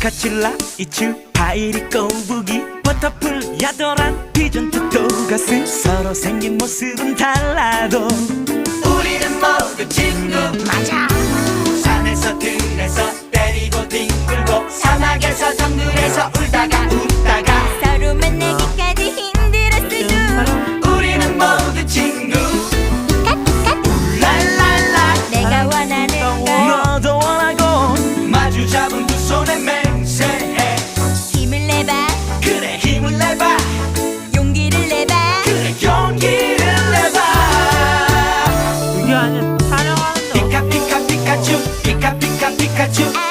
카칠라 이츄 파이리 꼬부기 버터풀 야도란 피전 토가스 서로 생긴 모습은 달라도. 우리는 모두 친구. 맞아 got you.